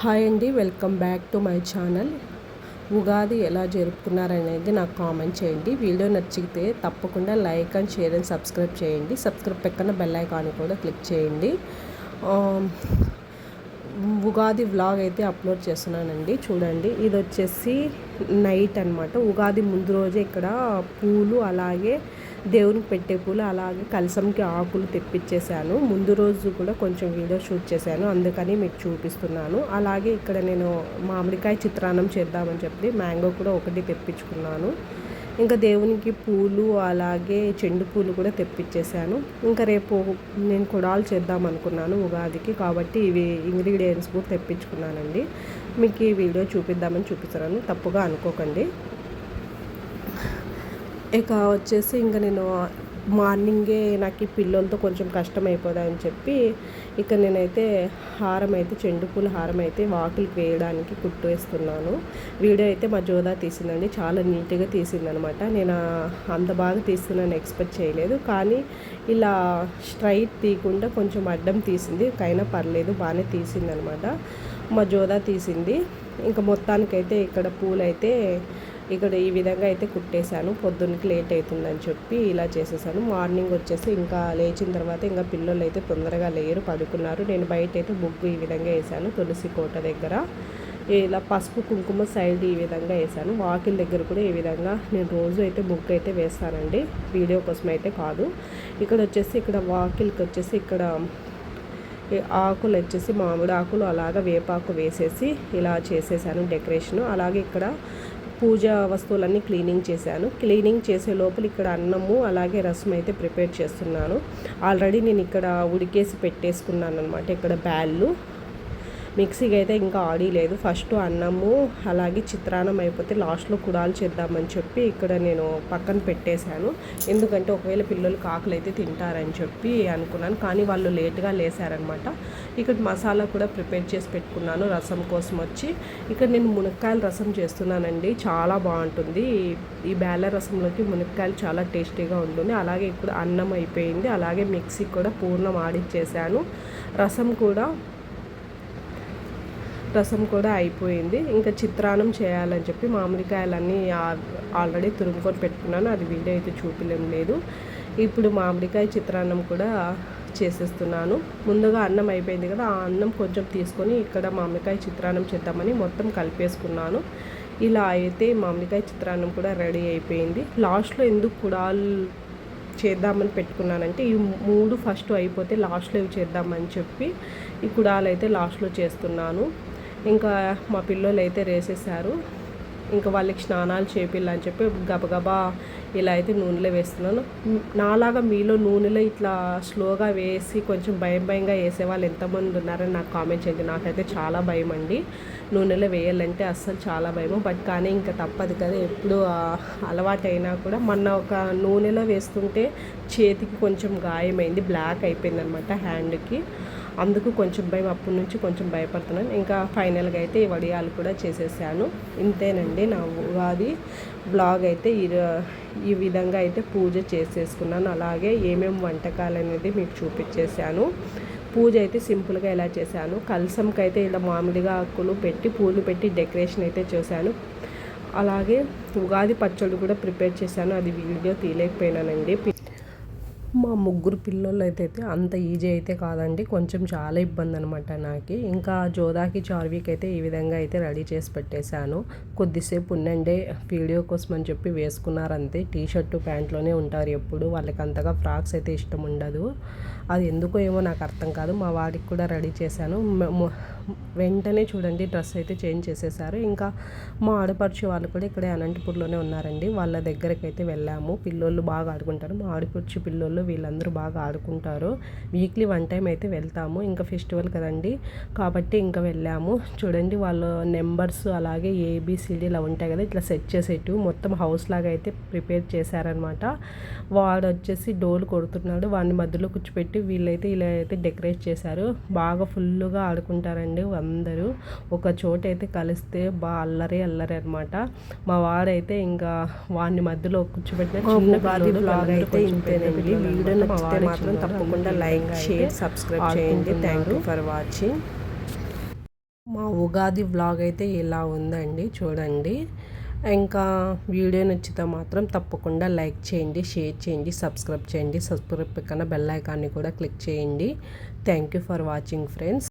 Hi అండి welcome back to my channel. Ugadi ఎలా జరుపుకున్నారనేది నాకు కామెంట్ చేయండి. వీడియో నచ్చితే తప్పకుండా like and share and subscribe చేయండి. సబ్స్క్రైబ్ పక్కన బెల్ ఐకాన్ కూడా క్లిక్ చేయండి. ఉగాది వ్లాగ్ అయితే అప్లోడ్ చేస్తున్నానండి. చూడండి ఇది వచ్చేసి నైట్ అన్నమాట. ఉగాది ముందు రోజే ఇక్కడ పూలు అలాగే దేవునికి పెట్టే పూలు అలాగే కలసంకి ఆకులు తెప్పించేశాను. ముందు రోజు కూడా కొంచెం వీడియో షూట్ చేశాను. అందుకని మీకు చూపిస్తున్నాను. అలాగే ఇక్కడ నేను మామిడికాయ చిత్రాన్నం చేద్దామని చెప్పి మ్యాంగో కూడా ఒకటి తెప్పించుకున్నాను. ఇంకా దేవునికి పూలు అలాగే చెండు పూలు కూడా తెప్పించేశాను. ఇంకా రేపు నేను కుడాలు చేద్దాం అనుకున్నాను ఉగాదికి. కాబట్టి ఇవి ఇంగ్రీడియంట్స్ కూడా తెప్పించుకున్నానండి. మీకు ఈ వీడియో చూపిద్దామని చూపిస్తున్నాను. తప్పుగా అనుకోకండి. ఇక వచ్చేసి ఇంకా నేను మార్నింగే నాకు ఈ పిల్లలతో కొంచెం కష్టం అయిపోదని చెప్పి ఇక నేనైతే హారం అయితే చెండు పూల హారం అయితే వాకిలికి వేయడానికి కుట్టు వేస్తున్నాను. వీడియో అయితే మా జోదా తీసిందండి. చాలా నీట్గా తీసిందనమాట. నేను అంత బాగా తీస్తున్నాను ఎక్స్పెక్ట్ చేయలేదు. కానీ ఇలా స్ట్రైట్ తీయకుండా కొంచెం అడ్డం తీసింది. కైనా పర్లేదు బాగానే తీసిందనమాట. మా జోదా తీసింది. ఇంకా మొత్తానికైతే ఇక్కడ పూలైతే ఇక్కడ ఈ విధంగా అయితే కుట్టేశాను. పొద్దున్నకి లేట్ అవుతుందని చెప్పి ఇలా చేసేసాను. మార్నింగ్ వచ్చేసి ఇంకా లేచిన తర్వాత ఇంకా పిల్లలు అయితే తొందరగా లేరు పడుకున్నారు. నేను బయట అయితే ముగ్గు ఈ విధంగా వేసాను తులసి కోట దగ్గర. ఇలా పసుపు కుంకుమ సైడ్ ఈ విధంగా వేసాను. వాకిల్ దగ్గర కూడా ఈ విధంగా నేను రోజు అయితే బుక్ అయితే వేస్తానండి. వీడియో కోసం అయితే కాదు. ఇక్కడ వచ్చేసి ఇక్కడ వాకిల్కి వచ్చేసి ఇక్కడ ఆకులు వచ్చేసి మామిడి ఆకులు అలాగా వేపాకు వేసేసి ఇలా చేసేసాను డెకరేషన్. అలాగే ఇక్కడ పూజ వస్తువులన్నీ క్లీనింగ్ చేశాను. క్లీనింగ్ చేసే లోపల ఇక్కడ అన్నము అలాగే రసం అయితే ప్రిపేర్ చేస్తున్నాను. ఆల్రెడీ నేను ఇక్కడ ఉడికేసి పెట్టేసుకున్నాను అనమాట ఇక్కడ బ్యాళ్ళు మిక్సీకి అయితే ఇంకా ఆడి లేదు. ఫస్ట్ అన్నము అలాగే చిత్రాన్నం అయిపోతే లాస్ట్లో కుడాలు చేద్దామని చెప్పి ఇక్కడ నేను పక్కన పెట్టేశాను. ఎందుకంటే ఒకవేళ పిల్లలు కాకులు అయితే తింటారని చెప్పి అనుకున్నాను. కానీ వాళ్ళు లేట్గా లేసారనమాట. ఇక్కడ మసాలా కూడా ప్రిపేర్ చేసి పెట్టుకున్నాను రసం కోసం వచ్చి. ఇక్కడ నేను మునక్కాయల రసం చేస్తున్నానండి. చాలా బాగుంటుంది. ఈ- ఈ బేల రసంలోకి మునక్కాయలు చాలా టేస్టీగా ఉంటుంది. అలాగే ఇప్పుడు అన్నం అయిపోయింది. అలాగే మిక్సీ కూడా పూర్ణం ఆడిచ్చేసాను. రసం కూడా రసం కూడా అయిపోయింది. ఇంకా చిత్రాన్నం చేయాలని చెప్పి మామిడికాయలన్నీ ఆల్రెడీ తురుముకొని పెట్టుకున్నాను. అది వీడియో అయితే చూపించడం లేదు. ఇప్పుడు మామిడికాయ చిత్రాన్నం కూడా చేసేస్తున్నాను. ముందుగా అన్నం అయిపోయింది కదా ఆ అన్నం కొంచెం తీసుకొని ఇక్కడ మామిడికాయ చిత్రాన్నం చేద్దామని మొత్తం కలిపేసుకున్నాను. ఇలా అయితే మామిడికాయ చిత్రాన్నం కూడా రెడీ అయిపోయింది. లాస్ట్లో ఎందుకు కుడాలు చేద్దామని పెట్టుకున్నానంటే ఈ మూడు ఫస్ట్ అయిపోతే లాస్ట్లో ఇవి చేద్దామని చెప్పి ఈ కుడాలు అయితే లాస్ట్లో చేస్తున్నాను. ఇంకా మా పిల్లలు అయితే రేసేసారు ఇంకా వాళ్ళకి స్నానాలు చేపిల్లని చెప్పి గబగబా ఇలా అయితే నూనెలో వేస్తున్నాను. నాలాగా మీలో నూనెలో ఇట్లా స్లోగా వేసి కొంచెం భయం భయంగా వేసే వాళ్ళు ఎంతమంది ఉన్నారని నాకు కామెంట్ చేయండి. నాకైతే చాలా భయం అండి. నూనెలో వేయాలంటే అస్సలు చాలా భయం బట్ కానీ ఇంకా తప్పదు కదా ఎప్పుడు అలవాటైనా కూడా. మొన్న ఒక నూనెలో వేస్తుంటే చేతికి కొంచెం గాయమైంది బ్లాక్ అయిపోయింది అనమాట హ్యాండ్కి. అందుకు కొంచెం భయం అప్పటి నుంచి కొంచెం భయపడుతున్నాను. ఇంకా ఫైనల్గా అయితే ఈ వడియాలు కూడా చేసేసాను. ఇంతేనండి నా ఉగాది బ్లాగ్ అయితే. ఈ ఈ విధంగా అయితే పూజ చేసేసుకున్నాను. అలాగే ఏమేమి వంటకాలు అనేది మీకు చూపించేశాను పూజ అయితే సింపుల్గా ఎలా చేశాను? కలసంకి అయితే ఇలా మామిడిగా ఆకులు పెట్టి పూలు పెట్టి డెకరేషన్ అయితే చేశాను. అలాగే ఉగాది పచ్చడి కూడా ప్రిపేర్ చేశాను. అది వీడియో తీయలేకపోయినానండి. మా ముగ్గురు పిల్లలు అయితే అంత ఈజీ అయితే కాదండి. కొంచెం చాలా ఇబ్బంది అనమాట నాకు. ఇంకా జోదాకి చార్వీకి అయితే ఈ విధంగా అయితే రెడీ చేసి పెట్టేశాను. కొద్దిసేపు ఉండండి. వీడియో కోసం అని చెప్పి వేసుకున్నారు అంతే టీ షర్టు ప్యాంట్లోనే ఉంటారు ఎప్పుడు. వాళ్ళకి అంతగా ఫ్రాక్స్ అయితే ఇష్టం ఉండదు. అది ఎందుకో ఏమో నాకు అర్థం కాదు. మా వాడికి కూడా రెడీ చేశాను. వెంటనే చూడండి డ్రెస్ అయితే చేంజ్ చేసేసారు. ఇంకా మా ఆడపడుచు వాళ్ళు కూడా ఇక్కడే అనంతపూర్లోనే ఉన్నారండి. వాళ్ళ దగ్గరికి అయితే వెళ్ళాము. పిల్లోళ్ళు బాగా ఆడుకుంటారు. మా ఆడపడుచు పిల్లోళ్ళు వీళ్ళందరూ బాగా ఆడుకుంటారు. వీక్లీ వన్ టైం అయితే వెళ్తాము. ఇంకా ఫెస్టివల్ కదండి. కాబట్టి ఇంకా వెళ్ళాము. చూడండి వాళ్ళు నెంబర్స్ అలాగే ఏబిసిడి ఇలా ఉంటాయి కదా. ఇట్లా సెట్ చేసేట్టు మొత్తం హౌస్ లాగా అయితే ప్రిపేర్ చేశారనమాట వాడు వచ్చేసి డోలు కొడుతున్నాడు. వాడిని మధ్యలో కూర్చోపెట్టి వీళ్ళైతే ఇలా అయితే డెకరేట్ చేశారు. బాగా ఫుల్గా ఆడుకుంటారండి. అందరూ ఒక చోట అయితే కలిస్తే బాగా అల్లరి అల్లరి అనమాట మా వాడైతే ఇంకా వాడిని మధ్యలో కూర్చోబెట్టిన చిన్న అయితే ఇంతేనండి. వీడియో నచ్చితే మాత్రం తప్పకుండా లైక్, షేర్, సబ్స్క్రైబ్ చేయండి. Thank you. ఫర్ వాచింగ్ మా ఉగాది వ్లాగ్ అయితే ఇలా ఉందండి చూడండి. ఇంకా వీడియో నచ్చితే మాత్రం తప్పకుండా లైక్ చేయండి షేర్ చేయండి సబ్స్క్రైబ్ చేయండి. సబ్స్క్రైబ్ పక్కన బెల్ ఐకాన్ని కూడా క్లిక్ చేయండి. Thank you for watching friends